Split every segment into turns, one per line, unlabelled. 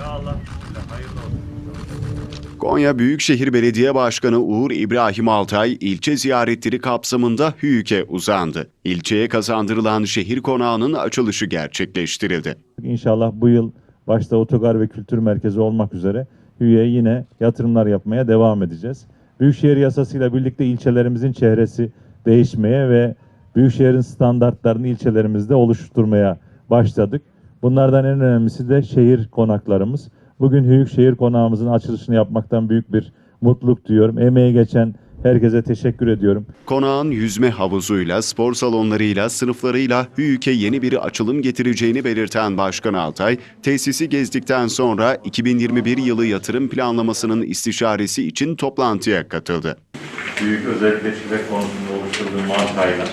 Ya Allah. Hayırlı olsun.
Konya Büyükşehir Belediye Başkanı Uğur İbrahim Altay ilçe ziyaretleri kapsamında Hüyük'e uzandı. İlçeye kazandırılan şehir konağının açılışı gerçekleştirildi.
İnşallah bu yıl başta otogar ve kültür merkezi olmak üzere Hüye'ye yine yatırımlar yapmaya devam edeceğiz. Büyükşehir yasasıyla birlikte ilçelerimizin çehresi değişmeye ve Büyükşehir'in standartlarını ilçelerimizde oluşturmaya başladık. Bunlardan en önemlisi de şehir konaklarımız. Bugün Hüyük Şehir Konağımızın açılışını yapmaktan büyük bir mutluluk duyuyorum. Emeği geçen herkese teşekkür ediyorum.
Konağın yüzme havuzuyla, spor salonlarıyla, sınıflarıyla Hüyük'e yeni bir açılım getireceğini belirten Başkan Altay, tesisi gezdikten sonra 2021 yılı yatırım planlamasının istişaresi için toplantıya katıldı.
Büyük özelleştirme konusunda oluşturduğu markayla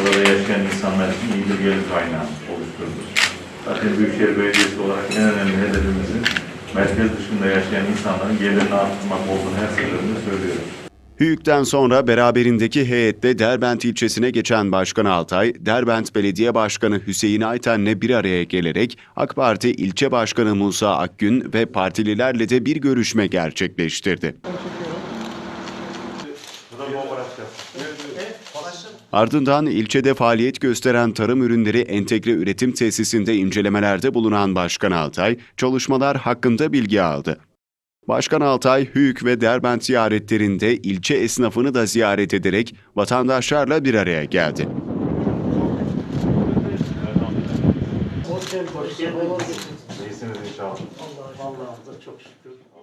burada yaşayan insanlar için iyi bir gelir kaynağı oluşturdu. Zaten Büyükşehir Belediyesi olarak en önemli hedefimizin merkez dışında yaşayan insanların gelirini arttırmak olduğunu her seferinde söylüyoruz.
Hüyük'ten sonra beraberindeki heyetle Derbent ilçesine geçen Başkan Altay, Derbent Belediye Başkanı Hüseyin Ayten'le bir araya gelerek AK Parti İlçe Başkanı Musa Akgün ve partililerle de bir görüşme gerçekleştirdi. Ardından ilçede faaliyet gösteren tarım ürünleri entegre üretim tesisinde incelemelerde bulunan Başkan Altay, çalışmalar hakkında bilgi aldı. Başkan Altay, Hüyük ve Derbent ziyaretlerinde ilçe esnafını da ziyaret ederek vatandaşlarla bir araya geldi.
İyisiniz inşallah.
Allah Allah çok şükür.